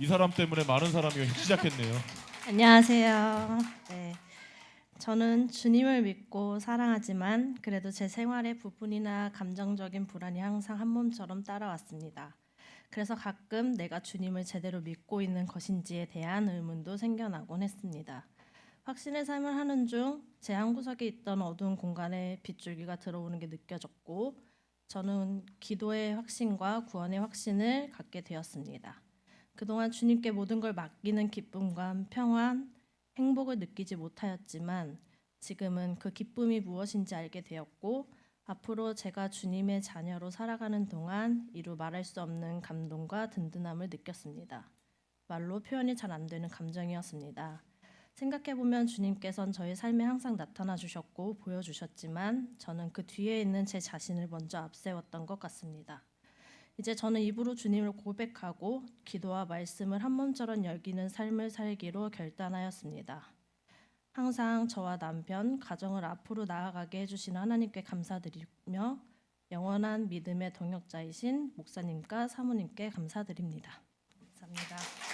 이 사람 때문에 많은 사람이 시작했네요. 안녕하세요. 네. 저는 주님을 믿고 사랑하지만 그래도 제 생활의 부분이나 감정적인 불안이 항상 한 몸처럼 따라왔습니다. 그래서 가끔 내가 주님을 제대로 믿고 있는 것인지에 대한 의문도 생겨나곤 했습니다. 확신의 삶을 하는 중 제 한 구석에 있던 어두운 공간에 빗줄기가 들어오는 게 느껴졌고 저는 기도의 확신과 구원의 확신을 갖게 되었습니다. 그동안 주님께 모든 걸 맡기는 기쁨과 평안, 행복을 느끼지 못하였지만 지금은 그 기쁨이 무엇인지 알게 되었고 앞으로 제가 주님의 자녀로 살아가는 동안 이루 말할 수 없는 감동과 든든함을 느꼈습니다. 말로 표현이 잘 안 되는 감정이었습니다. 생각해 보면 주님께선 저의 삶에 항상 나타나 주셨고 보여 주셨지만 저는 그 뒤에 있는 제 자신을 먼저 앞세웠던 것 같습니다. 이제 저는 입으로 주님을 고백하고 기도와 말씀을 한 몸처럼 여기는 삶을 살기로 결단하였습니다. 항상 저와 남편, 가정을 앞으로 나아가게 해주시는 하나님께 감사드리며 영원한 믿음의 동역자이신 목사님과 사모님께 감사드립니다. 감사합니다.